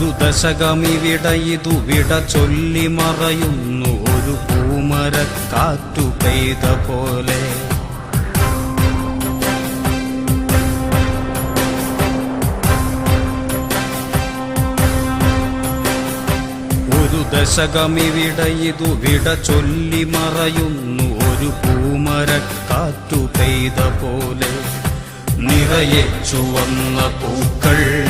ഒരു ദശകമിവിടയിതു വിട ചൊല്ലി മറയുന്നു. ഒരു പൂമരക്കാറ്റു പെയ്ത പോലെ. ഒരു ദശകമിവിടയിതു വിട ചൊല്ലി മറയുന്നു. ഒരു പൂമരക്കാറ്റു പെയ്ത പോലെ. നിറയെ ചുവന്ന പൂക്കൾ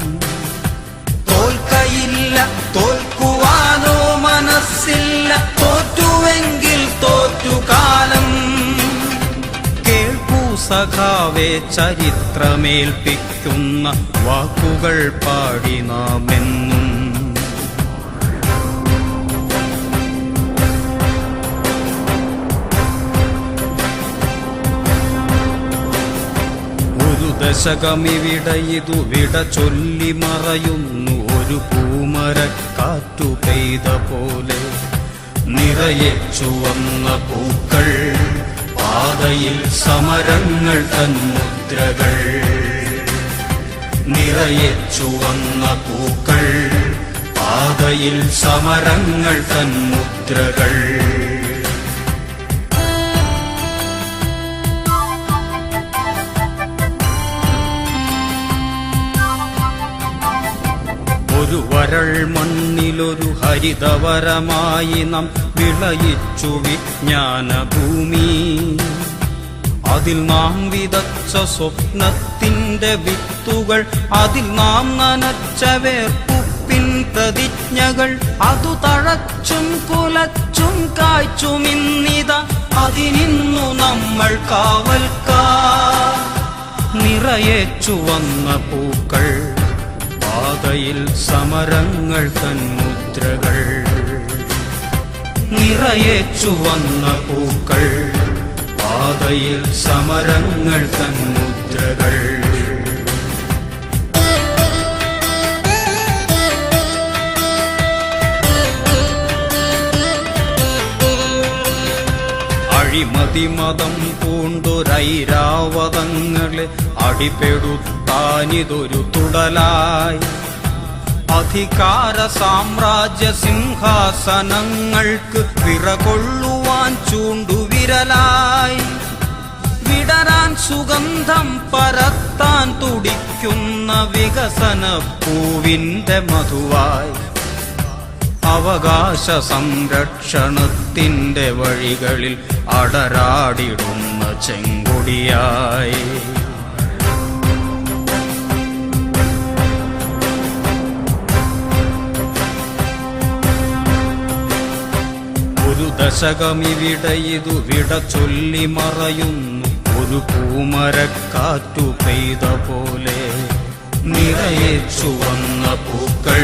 തോൽക്കയില്ല തോൽക്കുവാനോ മനസ്സില്ല. തോറ്റുവെങ്കിൽ തോറ്റുകാലം. കേൾക്കൂ സഖാവേ ചരിത്രമേൽപ്പിക്കുന്ന വാക്കുകൾ പാടി നാമെന്നും. ദശകമിവിട വിട ചൊല്ലി മറയുന്നു ഒരു പൂമരക്കാറ്റു പെയ്ത പോലെ നിറയെ ചുവന്ന പൂക്കൾ പാതയിൽ സമരങ്ങൾ തൻ മുദ്രകൾ. നിറയെ ചുവന്ന പൂക്കൾ പാതയിൽ സമരങ്ങൾ തൻ ഒരു വരൾ മണ്ണിലൊരു ഹരിതവരമായി നാം വിളയിച്ചു വിജ്ഞാനഭൂമി. അതിൽ നാം വിതച്ച സ്വപ്നത്തിന്റെ വിത്തുകൾ അതിൽ നാം നനച്ച വേർപ്പുപ്പിൻ പ്രതിജ്ഞകൾ അതു തഴച്ചും കുലച്ചും കായ്ച്ചും ഇന്നിത അതിനിന്നു നമ്മൾ കാവൽക്കാർ. നിറയേച്ചു വന്ന പൂക്കൾ പാതയിൽ സമരങ്ങൾ തൻ മുദ്രകൾ. നിറയെ ചുവന്ന പൂക്കൾ പാതയിൽ സമരങ്ങൾ തൻ മുദ്രകൾ പൂണ്ടുരൈരാവതങ്ങളെ അടിപെടുത്താനിതൊരു തുടലായി. അധികാര സാമ്രാജ്യ സിംഹാസനങ്ങൾക്ക് വിറകൊള്ളുവാൻ ചൂണ്ടുവിരലായി വിടരാൻ സുഗന്ധം പരത്താൻ തുടിക്കുന്ന വികസന പൂവിന്റെ മധുവായി. അവകാശ സംരക്ഷണത്തിന്റെ വഴികളിൽ അടരാടിടുന്ന ചെങ്കൊടിയായി. ഒരു ദശകമിവിടെ ഇതു വിട ചൊല്ലി മറയുന്നു. ഒരു പൂമരക്കാറ്റു പെയ്ത പോലെ നിറയെ ചുവന്ന പൂക്കൾ.